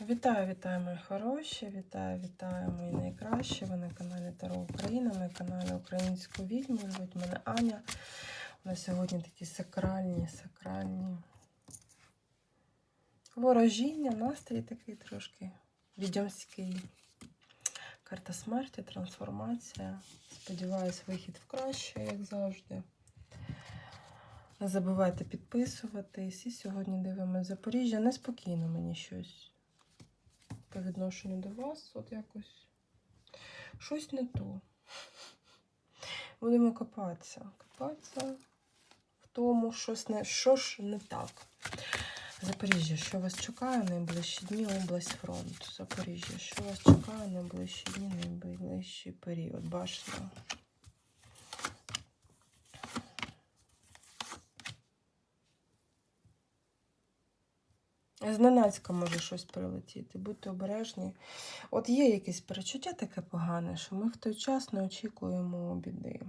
Вітаю, вітаю, мої хороші! Вітаю, вітаю, мої найкращі. Ви на каналі Таро Україна, на каналі Українську відьму. Звуть мене Аня. У нас сьогодні такі сакральні, сакральні ворожіння, настрій такий трошки відьомський. Карта смерті, трансформація. Сподіваюсь, вихід в краще, як завжди. Не забувайте підписуватись. І сьогодні дивимося Запоріжжя. Неспокійно мені щось по відношенню до вас. От якось щось не то. Будемо копатися. Копатися в тому, щось не, що ж не так. Запоріжжя, що вас чекає найближчі дні, область фронту. Запоріжжя, що вас чекає найближчі дні, найближчий період. Башня. Зненацька може щось прилетіти, будьте обережні. От є якесь перечуття таке погане, що ми в той час не очікуємо біди.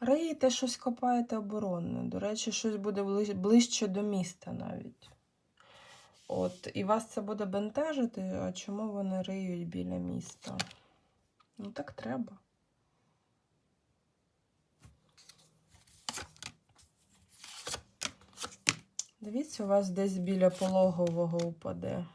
Риєте щось копаєте оборонне. До речі, щось буде ближче до міста навіть. От, і вас це буде бентежити, а чому вони риють біля міста? Ну так треба. Дивіться, у вас десь біля пологового упаде.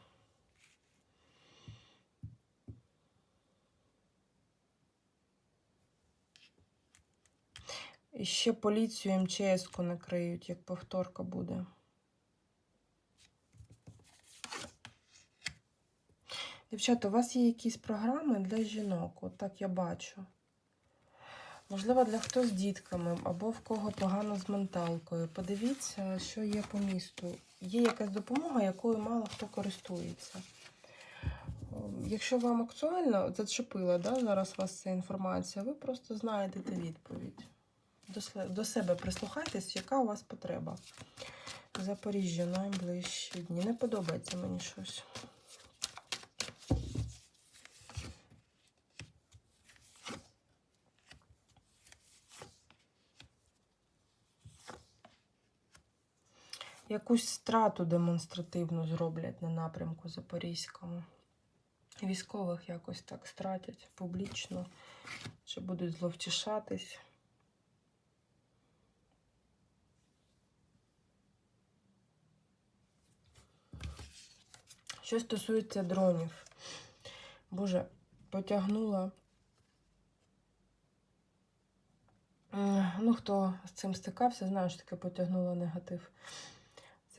І ще поліцію МЧС-ку накриють, як повторка буде. Дівчата, у вас є якісь програми для жінок, от так я бачу. Можливо, для хто з дітками або в кого погано з менталкою. Подивіться, що є по місту. Є якась допомога, якою мало хто користується. Ем, Якщо вам актуально, зачепила да, зараз вас ця інформація, ви просто знайдете відповідь. До себе прислухайтесь, яка у вас потреба. Запоріжжя найближчі дні. Не подобається мені щось. Якусь страту демонстративну зроблять на напрямку Запорізькому. Військових якось так стратять публічно, чи будуть зловтішатись. Що стосується дронів, Боже, потягнула. Е, Ну, хто з цим стикався, знає, що таке потягнула негатив.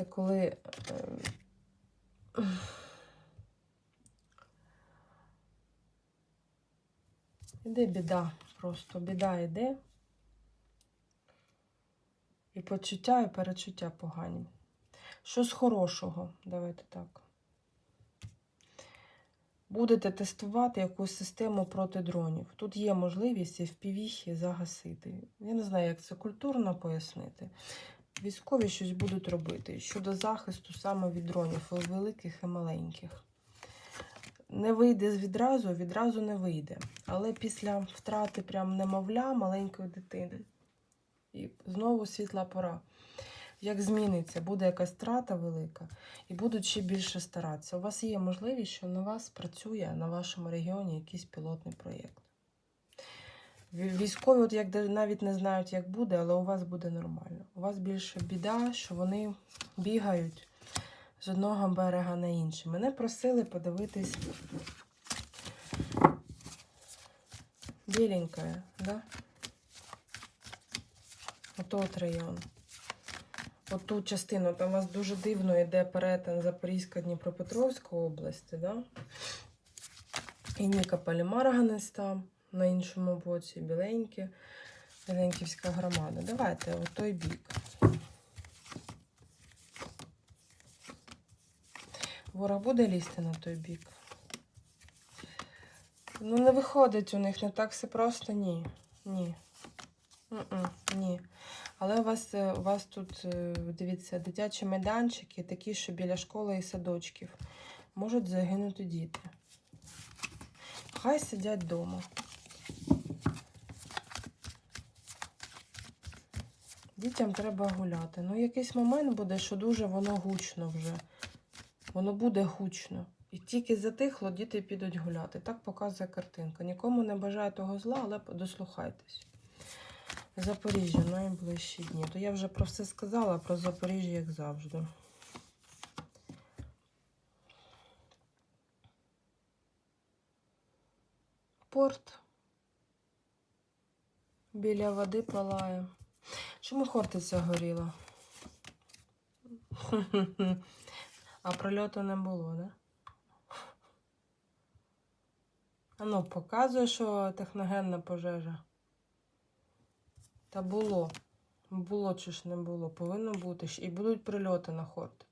Це коли. е, Іде біда, просто біда йде. І почуття, і перечуття погані. Що з хорошого? Давайте так. Будете тестувати якусь систему проти дронів. Тут є можливість і в півіхі загасити. Я не знаю, як це культурно пояснити. Військові щось будуть робити щодо захисту саме від дронів, великих і маленьких. Не вийде відразу, відразу не вийде. Але після втрати прям немовля маленької дитини. І знову світла пора. Як зміниться, буде якась втрата велика, і будуть ще більше старатися. У вас є можливість, що на вас працює на вашому регіоні якийсь пілотний проєкт. Ві- Військові, от як навіть не знають, як буде, але у вас буде нормально. У вас більше біда, що вони бігають з одного берега на інший. Мене просили подивитись біленькое, да? Ото от район. Оту частину, там у вас дуже дивно йде перетин Запорізька Дніпропетровська області, да? І Нікополь Марганець там, на іншому боці, біленьке, Біленьківська громада. Давайте у той бік. Ворог буде лізти на той бік. Ну, не виходить у них, не так все просто, ні. Ні. Ні. Але у вас, е, у вас тут, е, дивіться, дитячі майданчики, такі, що біля школи і садочків. Можуть загинути діти. Хай сидять вдома. Дітям треба гуляти. Ну, якийсь момент буде, що дуже воно гучно вже. Воно буде гучно. І тільки затихло, діти підуть гуляти. Так показує картинка. Нікому не бажаю того зла, але дослухайтесь. Запоріжжя найближчі дні. То я вже про все сказала, про Запоріжжя, як завжди. Порт. Біля води палає. Чому хортиця горіла? А прильоту не було, да? Ану, ну, показує, що техногенна пожежа. Та було. Було чи ж не було. Повинно бути. І будуть прильоти на Хортицю.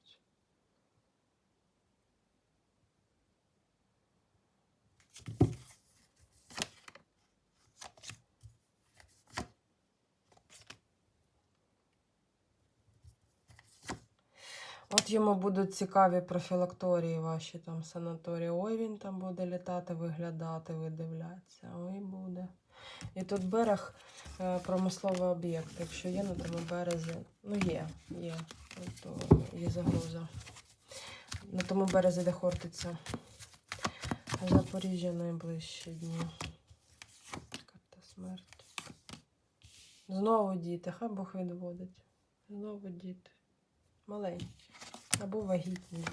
От йому будуть цікаві профілакторії ваші там санаторії. Ой, він там буде літати, виглядати, видивлятися. Ой, буде. І тут берег е, промисловий об'єкт. Якщо є на тому березі, ну є, є, то є загроза. На тому березі, де Хортиця. Запоріжжя найближчі дні. Карта смерті. Знову діти, хай Бог відводить. Знову діти. Маленькі. Або вагітні.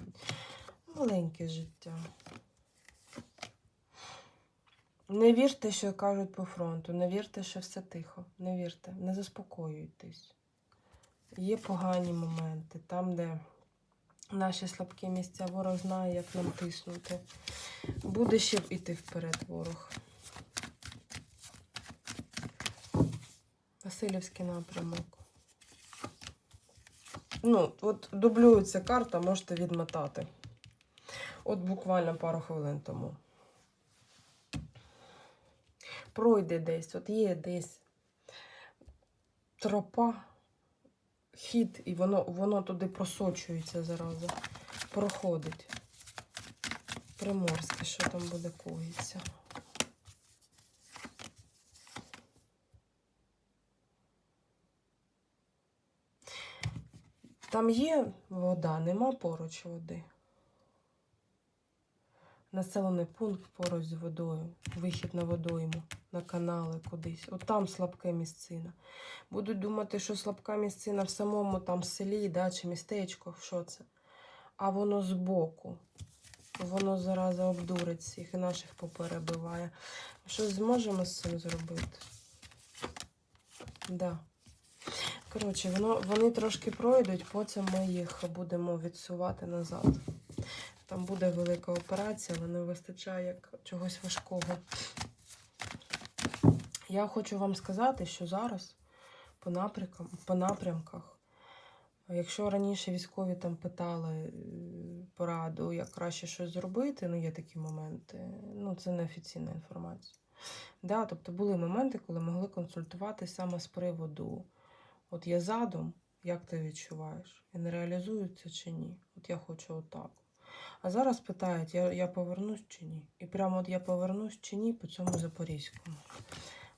Маленьке життя. Не вірте, що кажуть по фронту. Не вірте, що все тихо. Не вірте, не заспокоюйтесь. Є погані моменти, там, де наші слабкі місця, ворог знає, як нам тиснути. Буде ще йти вперед ворог. Васильівський напрямок. Ну, от дублюється карта, можете відмотати. От буквально пару хвилин тому. Пройде десь, от є десь тропа, хід, і воно, воно туди просочується зараза. Проходить. Приморське, що там буде коїться. Там є вода, нема поруч води. Населений пункт поруч з водою, вихід на водойму, на канали кудись. От там слабка місцина. Будуть думати, що слабка місцина в самому там селі, да, чи містечко, що це. А воно збоку. Воно зараза обдурить всіх і наших поперебиває. Що зможемо з цим зробити? Да. Коротше, воно, вони трошки пройдуть, потім ми їх будемо відсувати назад. Там буде велика операція, але не вистачає як чогось важкого. Я хочу вам сказати, що зараз по напрямкам, по напрямках, якщо раніше військові там питали е, пораду, як краще щось зробити, ну є такі моменти, ну це не офіційна інформація. Да, тобто були моменти, коли могли консультувати саме з приводу. От є задум, як ти відчуваєш? Він реалізується чи ні? От я хочу отак. А зараз питають, я, я повернусь чи ні. І прямо от я повернусь чи ні по цьому Запорізькому.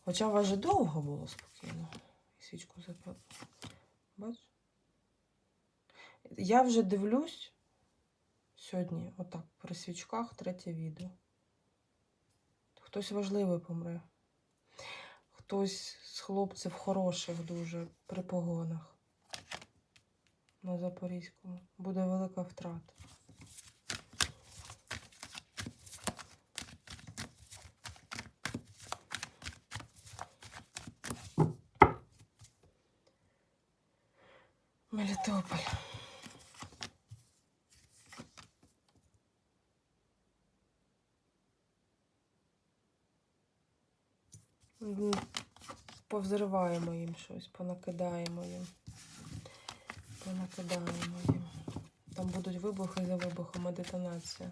Хоча у вас же довго було спокійно. І свічку запалила. Бачиш? Я вже дивлюсь сьогодні, отак, при свічках, третє відео. Хтось важливий помре. Хтось з хлопців хороших дуже при погонах на Запорізькому. Буде велика втрата. Мелітополь. Повзриваємо їм щось, понакидаємо їм. Понакидаємо їм. Там будуть вибухи за вибухом, а детонація.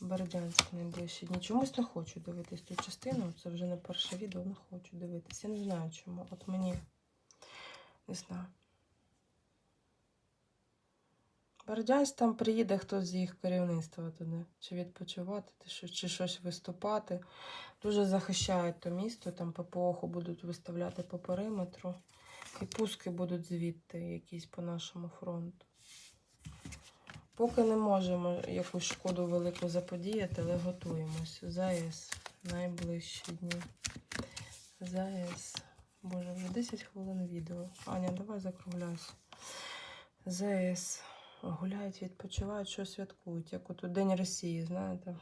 Бердянськ найближчі дні. Чомусь не хочу дивитись ту частину. Це вже не перше відео, не хочу дивитись. Я не знаю чому. От мені не знаю. Бердянськ там приїде хтось з їх керівництва туди. Чи відпочивати, чи, щось виступати. Дуже захищають то місто, там ППОху будуть виставляти по периметру. І пуски будуть звідти якісь по нашому фронту. Поки не можемо якусь шкоду велику заподіяти, але готуємось. ЗАЕС найближчі дні. ЗАЕС. Боже, вже 10 хвилин відео. Аня, давай закругляйся. ЗАЕС. Гуляють, відпочивають, що святкують, як от у День Росії, знаєте.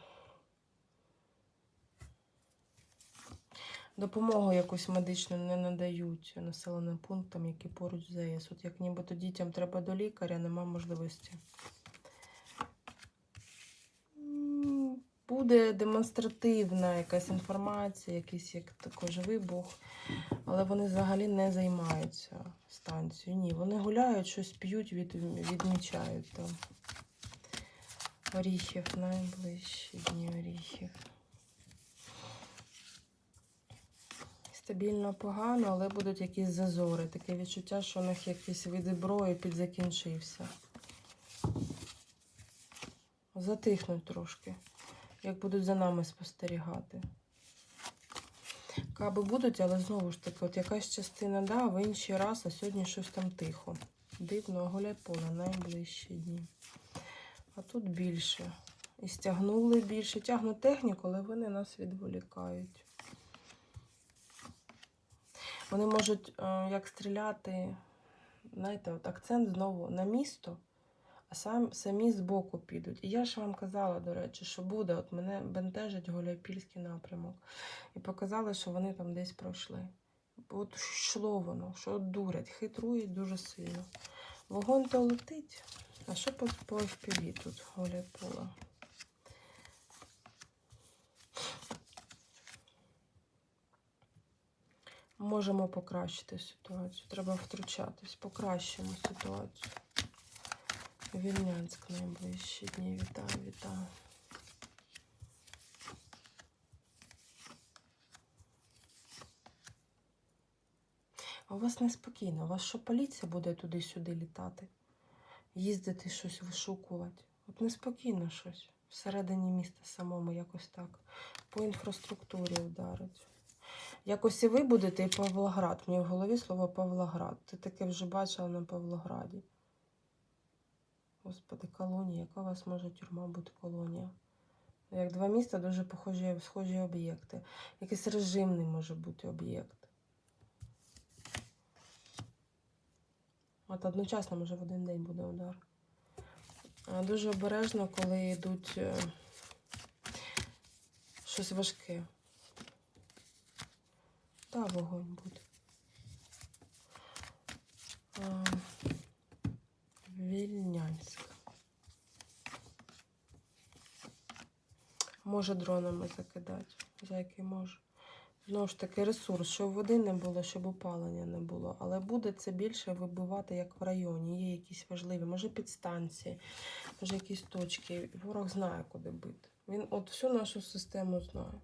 Допомогу якусь медичну не надають населеним пунктам, які поруч з ЗАЕС. От як нібито дітям треба до лікаря, нема можливості. Буде демонстративна якась інформація, якийсь як також вибух, але вони взагалі не займаються станцією. Ні, вони гуляють, щось п'ють, від, відмічають там. Оріхів, найближчі дні оріхів. Стабільно погано, але будуть якісь зазори. Таке відчуття, що у них якийсь вид зброї підзакінчився. Затихнуть трошки, як будуть за нами спостерігати. Каби будуть, але знову ж таки, от якась частина да, в інший раз, а сьогодні щось там тихо. Дивно, гуляй поле найближчі дні. А тут більше. І стягнули більше. Тягнуть техніку, але вони нас відволікають. Вони можуть е, як стріляти, знаєте, от акцент знову на місто, сам, самі збоку підуть. І я ж вам казала, до речі, що буде, от мене бентежить Гуляйпільський напрямок. І показали, що вони там десь пройшли. От йшло воно, що дурять, хитрують дуже сильно. Вогонь то летить. А що по, по FPV тут Гуляйпола? Можемо покращити ситуацію. Треба втручатись, покращимо ситуацію. Вільнянськ найближчі дні. Вітаю, вітаю. А у вас неспокійно. У вас що поліція буде туди-сюди літати? Їздити щось вишукувати? От неспокійно щось. Всередині міста самому якось так. По інфраструктурі вдарить. Якось і ви будете, і Павлоград. Мені в голові слово Павлоград. Ти таке вже бачила на Павлограді. Господи, колонія. Яка у вас може тюрма бути колонія? Як два міста дуже похожі, схожі об'єкти. Якийсь режимний може бути об'єкт. От одночасно, може, в один день буде удар. Дуже обережно, коли йдуть е, щось важке. Та вогонь буде. А, Вільнянськ. Може дронами закидати, за який може. Знову ж таки, ресурс, щоб води не було, щоб опалення не було. Але буде це більше вибивати, як в районі. Є якісь важливі, може підстанції, може якісь точки. Ворог знає, куди бити. Він от всю нашу систему знає.